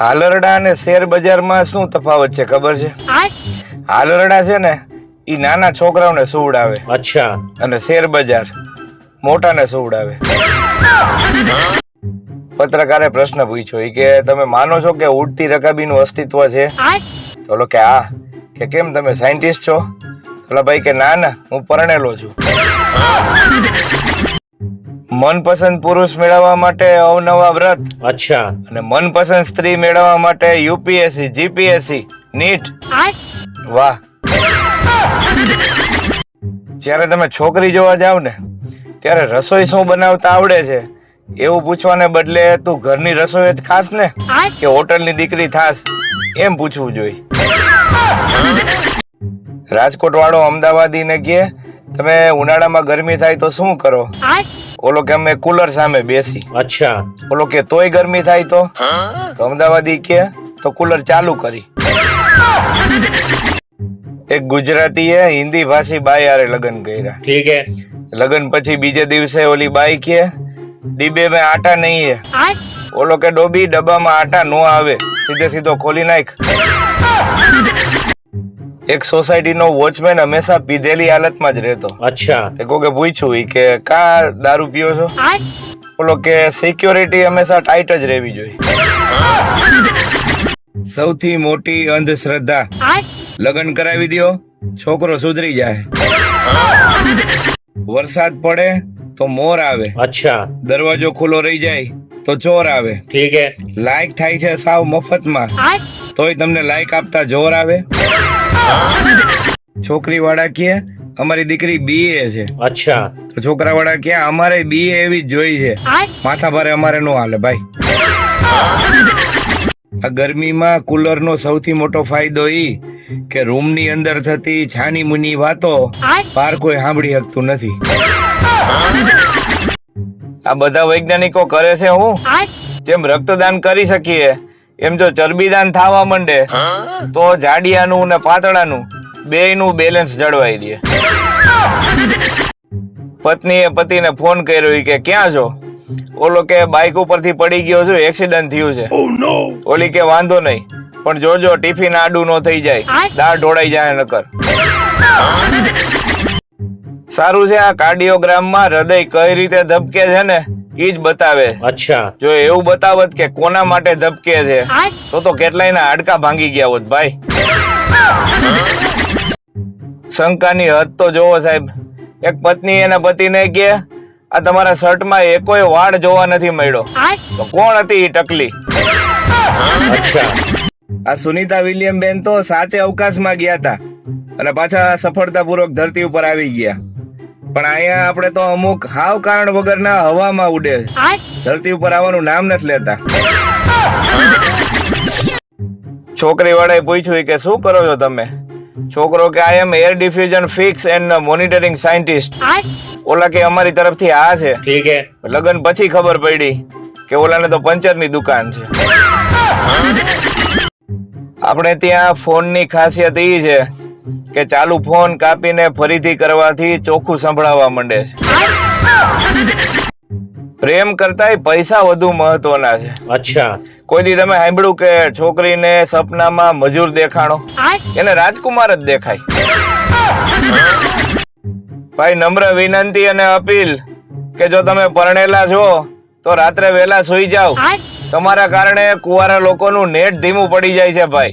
હાલરડા અને શેર બજારમાં શું તફાવત છે ખબર છે? હાલરડા છે ને એ નાના છોકરાઓને સુવડાવે. અચ્છા. અને શેર બજાર મોટાને સુવડાવે. પત્રકારે પ્રશ્ન પૂછ્યો એ કે તમે માનો છો કે ઉડતી રકાબીનું અસ્તિત્વ છે? તો કે આ કે કેમ તમે સાયન્ટિસ્ટ છો? ઓલા ભાઈ કે ના ના હું પરણેલો છું. મનપસંદ પુરુષ મેળવવા માટે અવનવા વ્રત. અચ્છા. અને મનપસંદ સ્ત્રી મેળવવા માટે યુપીએસસી જીપીએસસી નીટ. વાહ. જ્યારે તમે છોકરી જોવા જાવ ને ત્યારે રસોઈ શું બનાવતા આવડે છે? એવું પૂછવાને બદલે તું ઘરની રસોઈ જ ખાસ ને? કે હોટલની દીકરી થાસ એમ પૂછવું જોઈએ. રાજકોટ વાળો અમદાવાદી ને કે તમે ઉનાળામાં ગરમી થાય તો શું કરો? ઓલો કે અમે કુલર સામે બેસી. અચ્છા. ઓલો કે તોય ગરમી થાય તો? તો અમદાવાદી કે તો કુલર ચાલુ કરી. એક ગુજરાતી એ હિન્દી ભાષી બાઈ આરે લગ્ન કર્યા. ઠીક હે. લગન પછી બીજે દિવસે ઓલી બાઈ કે ડીબે મે આટા નહીં હે. ઓલો કે ડોબી ડબ્બામાં આટા નો આવે. સીધે સીધો ખોલી નાખ. એક સોસાયટી સોસાયટીનો વોચમેન હંમેશા પીધેલી હાલતમાં જ રહેતો. અચ્છા. તે કોકે પૂછ્યું કે કા દારૂ પીવો છો? બોલો કે સિક્યોરિટી હંમેશા ટાઈટ જ રહેવી જોઈએ. સૌથી મોટી અંધશ્રદ્ધા. લગ્ન કરાવી દો છોકરો સુધરી જાય. વરસાદ પડે તો મોર આવે. અચ્છા. દરવાજો ખુલ્લો રહી જાય તો ચોર આવે. ઠીક હે. લાઈક થાય છે સાવ મફતમાં. તોય તમને લાઈક આપતા જોર આવે. છોકરી વાળા કે અમારી દીકરી બીએ છે. અચ્છા. તો છોકરા વાળા કે અમારે બીએ એવી જ જોઈ છે. માથા ભારે અમારે નો હાલે ભાઈ. આ ગરમીમાં કુલર નો સૌથી મોટો ફાયદો ઈ કે રૂમની અંદર થતી છાની મુની વાતો બાર કોઈ સાંભળી શકતું નથી. આ બધા વૈજ્ઞાનિકો કરે છે હું? જેમ રક્તદાન કરી શકીએ એમ જો ચરબીદાન થવા માંડે તો જાડિયાનું ને પાતળાનું બેયનું બેલેન્સ જળવાઈ રહે. પત્નીએ પતિને ફોન કર્યો કે ક્યાં છો? ઓલો કે બાઇક ઉપરથી પડી ગયો છું એક્સિડન્ટ થયું છે. ઓલી કે વાંધો નહીં પણ જોજો ટિફિન આડું નો થઈ જાય. દાળ ઢોળાઈ જાય નકર. સારું છે આ કાર્ડિયોગ્રામમાં હૃદય કઈ રીતે ધબકે છે ને એ જ બતાવે. અચ્છા. જો એવું બતાવત કે કોના માટે ધબકે છે તો તો કેટલાય ના હાડકા ભાંગી ગયા હોત ભાઈ. શંકાની હદ તો જોવો સાહેબ. એક પત્ની એના પતિને કે આ તમારા શર્ટમાં એકોય વાળ જોવા નથી મળ્યો. તો કોણ હતી એ ટકલી? આ સુનિતા વિલિયમ બેન તો સાચે અવકાશમાં ગયા હતા. અને પાછા સફળતાપૂર્વક ધરતી ઉપર આવી ગયા. પણ અહીંયા આપણે તો અમુક હાવ કારણ વગરના હવામાં ઉડે. ધરતી ઉપર આવવાનું નામ નથી લેતા. છોકરી વાળાએ પૂછ્યું કે શું કરો છો તમે? છોકરો કે I am air diffusion fix and monitoring scientist ઓલા કે અમારી તરફથી આ છે. ઠીક હે. લગન પછી ખબર પડી કે ઓલાને તો પંચરની દુકાન છે. આપણે ત્યાં ફોનની ખાસિયત એ છે કે ચાલુ ફોન કાપીને ફરીથી કરવાથી ચોખ્ખું સંભળાવા માંડે છે. પ્રેમ કરતા પૈસા વધુ મહત્વના છે. અચ્છા. કોઈ દી તમે સાંભળ્યું કે છોકરીને સપનામાં મજૂર દેખાણો? એને રાજકુમાર જ દેખાય. ભાઈ નમ્ર વિનંતી અને અપીલ કે જો તમે પરણેલા છો તો રાત્રે વેલા સુઈ જાવ તમારા કારણે કુવારા લોકોનું નેટ ધીમું પડી જાય છે ભાઈ.